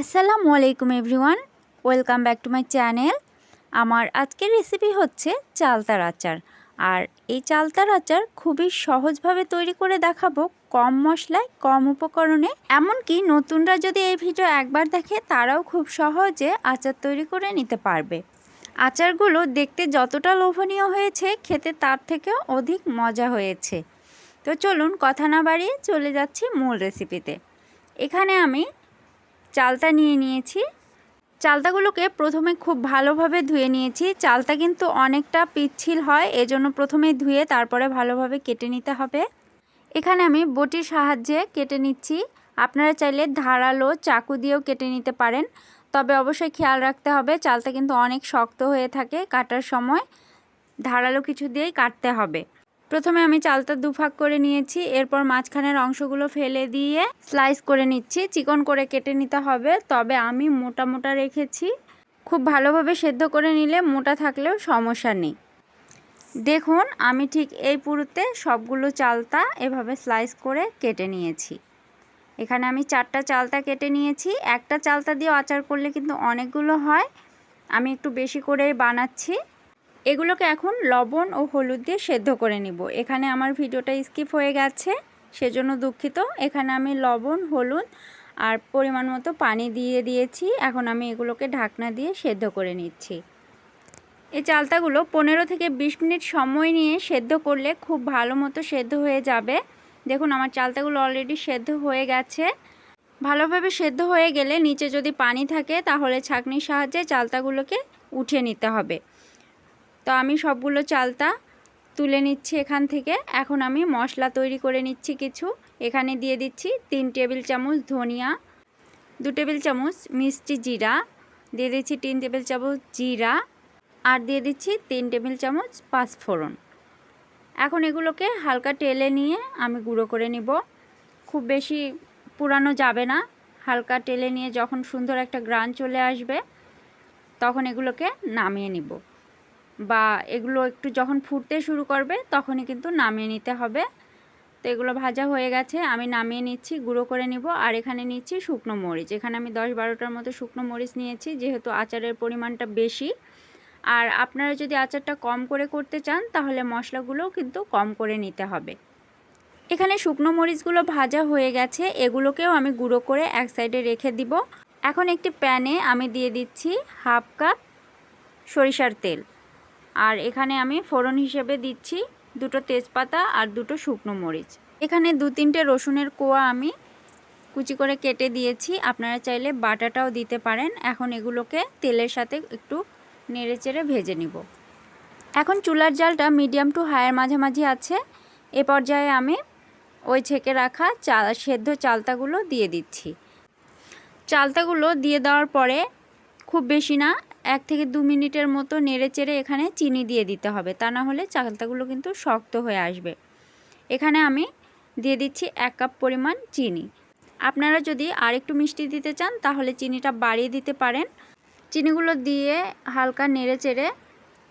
আসসালামু আলাইকুম everyone, welcome back to my channel. আমার আজকের রেসিপি হচ্ছে চালতার আচার। আর এই চালতার আচার খুবই সহজভাবে তৈরি করে দেখাবো কম মশলায়, কম উপকরণে। এমনকি নতুনরা যদি এই ভিডিও একবার দেখে, তারাও খুব সহজে আচার তৈরি করে নিতে পারবে। আচারগুলো দেখতে যতটা লোভনীয় হয়েছে, খেতে তার থেকেও অধিক মজা হয়েছে। তো চলুন কথা না বাড়িয়ে চলে যাচ্ছি মূল রেসিপিতে এখানে আমি চালতা নিয়ে নিয়েছি। চালতাগুলোকে প্রথমে খুব ভালোভাবে ধুয়ে নিয়েছি। চালতা কিন্তু অনেকটা পিচ্ছিল হয়, এজন্য প্রথমে ধুয়ে তারপরে ভালোভাবে কেটে নিতে হবে। এখানে আমি বটির সাহায্যে কেটে নিচ্ছি। আপনারা চাইলে ধারালো চাকু দিয়েও কেটে নিতে পারেন। তবে অবশ্যই খেয়াল রাখতে হবে, চালতা কিন্তু অনেক শক্ত হয়ে থাকে কাটার সময়। ধারালো কিছু দিয়েই কাটতে হবে। প্রথমে আমি চালটা দুভাগ করে নিয়েছি, এরপর মাঝখানের অংশগুলো ফেলে দিয়ে স্লাইস করে নিচ্ছি। চিকন করে কেটে নিতে হবে, তবে আমি মোটা মোটা রেখেছি। খুব ভালোভাবে সেদ্ধ করে নিলে মোটা থাকলেও সমস্যা নেই। দেখুন, আমি ঠিক এই পুরুতে সবগুলো চালতা এভাবে স্লাইস করে কেটে নিয়েছি। এখানে আমি চারটা চালতা কেটে নিয়েছি। একটা চালতা দিয়ে আচার করলে কিন্তু অনেকগুলো হয়। আমি একটু বেশি করেই বানাচ্ছি। এগুলোকে এখন লবণ ও হলুদ দিয়ে সেদ্ধ করে নিব। এখানে আমার ভিডিওটা স্কিপ হয়ে গেছে, সেজন্য দুঃখিত। এখানে আমি লবণ, হলুদ আর পরিমাণ মতো পানি দিয়ে দিয়েছি। এখন আমি এগুলোকে ঢাকনা দিয়ে সেদ্ধ করে নিচ্ছি। এই চালতাগুলো পনেরো থেকে বিশ মিনিট সময় নিয়ে সেদ্ধ করলে খুব ভালো মতো সেদ্ধ হয়ে যাবে। দেখুন, আমার চালতাগুলো অলরেডি সেদ্ধ হয়ে গেছে। ভালোভাবে সেদ্ধ হয়ে গেলে নিচে যদি পানি থাকে, তাহলে ছাঁকনির সাহায্যে চালতাগুলোকে উঠিয়ে নিতে হবে। তো আমি সবগুলো চালতা তুলে নিচ্ছি এখান থেকে। এখন আমি মশলা তৈরি করে নিচ্ছি কিছু। এখানে দিয়ে দিচ্ছি তিন টেবিল চামচ ধনিয়া, দু টেবিল চামচ মিষ্টি জিরা, দিয়ে দিচ্ছি তিন টেবিল চামচ জিরা, আর দিয়ে দিচ্ছি তিন টেবিল চামচ পাঁচফোড়ন। এখন এগুলোকে হালকা টেলে নিয়ে আমি গুঁড়ো করে নিব। খুব বেশি পুরানো যাবে না। হালকা টেলে নিয়ে যখন সুন্দর একটা গ্রান চলে আসবে, তখন এগুলোকে নামিয়ে নিব। বা এগুলো একটু যখন ফুটতে শুরু করবে, তখনই কিন্তু নামিয়ে নিতে হবে। তো এগুলো ভাজা হয়ে গেছে, আমি নামিয়ে নিচ্ছি, গুঁড়ো করে নিব, আর এখানে নিচ্ছি শুকনো মরিচ। এখানে আমি দশ বারোটার মতো শুকনো মরিচ নিয়েছি, যেহেতু আচারের পরিমাণটা বেশি। আর আপনারা যদি আচারটা কম করে করতে চান, তাহলে মশলাগুলোও কিন্তু কম করে নিতে হবে। এখানে শুকনো মরিচগুলো ভাজা হয়ে গেছে, এগুলোকেও আমি গুঁড়ো করে এক সাইডে রেখে দিব। এখন একটি প্যানে আমি দিয়ে দিচ্ছি হাফ কাপ সরিষার তেল। আর এখানে আমি ফোড়ন হিসেবে দিচ্ছি দুটো তেজপাতা আর দুটো শুকনো মরিচ। এখানে দু তিনটে রসুনের কোয়া আমি কুচি করে কেটে দিয়েছি। আপনারা চাইলে বাটাটাও দিতে পারেন। এখন এগুলোকে তেলের সাথে একটু নেড়ে চেড়ে ভেজে নিব। এখন চুলার জালটা মিডিয়াম টু হায়ার মাঝামাঝি আছে। এ পর্যায়ে আমি ওই ছেঁকে রাখা চাল, সেদ্ধ চালতাগুলো দিয়ে দিচ্ছি। চালতাগুলো দিয়ে দেওয়ার পরে খুব বেশি না এক থেকে দু মিনিটের মতো নেড়ে চেড়ে এখানে চিনি দিয়ে দিতে হবে। তা না হলে চালতাগুলো কিন্তু শক্ত হয়ে আসবে। এখানে আমি দিয়ে দিচ্ছি এক কাপ পরিমাণ চিনি। আপনারা যদি আরেকটু মিষ্টি দিতে চান, তাহলে চিনিটা বাড়িয়ে দিতে পারেন। চিনিগুলো দিয়ে হালকা নেড়ে চেড়ে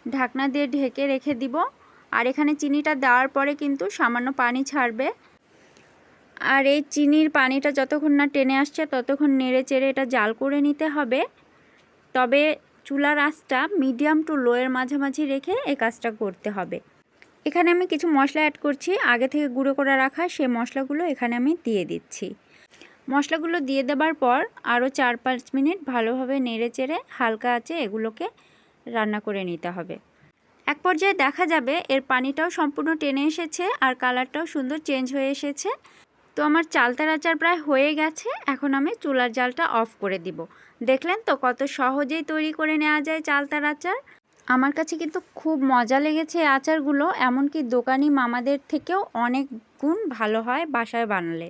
ঢাকনা দিয়ে ঢেকে রেখে দিব। আর এখানে চিনিটা দেওয়ার পরে কিন্তু সামান্য পানি ছাড়বে। আর এই চিনির পানিটা যতক্ষণ না টেনে আসছে, ততক্ষণ নেড়ে চেড়ে এটা জাল করে নিতে হবে। তবে চুলার আঁচটা মিডিয়াম টু লোয়ের মাঝামাঝি রেখে এই কাজটা করতে হবে। এখানে আমি কিছু মশলা অ্যাড করছি। আগে থেকে গুঁড়ো করে রাখা সেই মশলাগুলো এখানে আমি দিয়ে দিচ্ছি। মশলাগুলো দিয়ে দেবার পর আরও চার পাঁচ মিনিট ভালোভাবে নেড়ে চেড়ে হালকা আছে এগুলোকে রান্না করে নিতে হবে। এক পর্যায়ে দেখা যাবে এর পানিটাও সম্পূর্ণ টেনে এসেছে আর কালারটাও সুন্দর চেঞ্জ হয়ে এসেছে। তো আমার চালতার আচার প্রায় হয়ে গেছে, এখন আমি চুলার জালটা অফ করে দিব। দেখলেন তো কত সহজেই তৈরি করে নেওয়া যায় চালতার আচার আমার কাছে কিন্তু খুব মজা লেগেছে আচারগুলো, এমনকি দোকানি মামাদের থেকেও অনেক গুণ ভালো হয় বাসায় বানালে।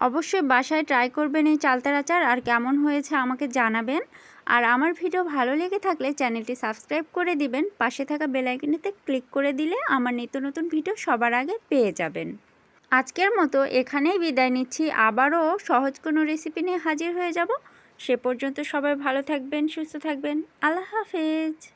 অবশ্যই বাসায় ট্রাই করবেন এই চালতার আচার আর কেমন হয়েছে আমাকে জানাবেন। আর আমার ভিডিও ভালো লেগে থাকলে চ্যানেলটি সাবস্ক্রাইব করে দিবেন, পাশে থাকা বেলাইকনিতে ক্লিক করে দিলে আমার নিত্য নতুন ভিডিও সবার আগে পেয়ে যাবেন। আজকের মতো এখানেই বিদায় নিচ্ছি। আবারও সহজ কোনো রেসিপি নিয়ে হাজির হয়ে যাব। সে পর্যন্ত সবাই ভালো থাকবেন, সুস্থ থাকবেন। আল্লাহ হাফেজ।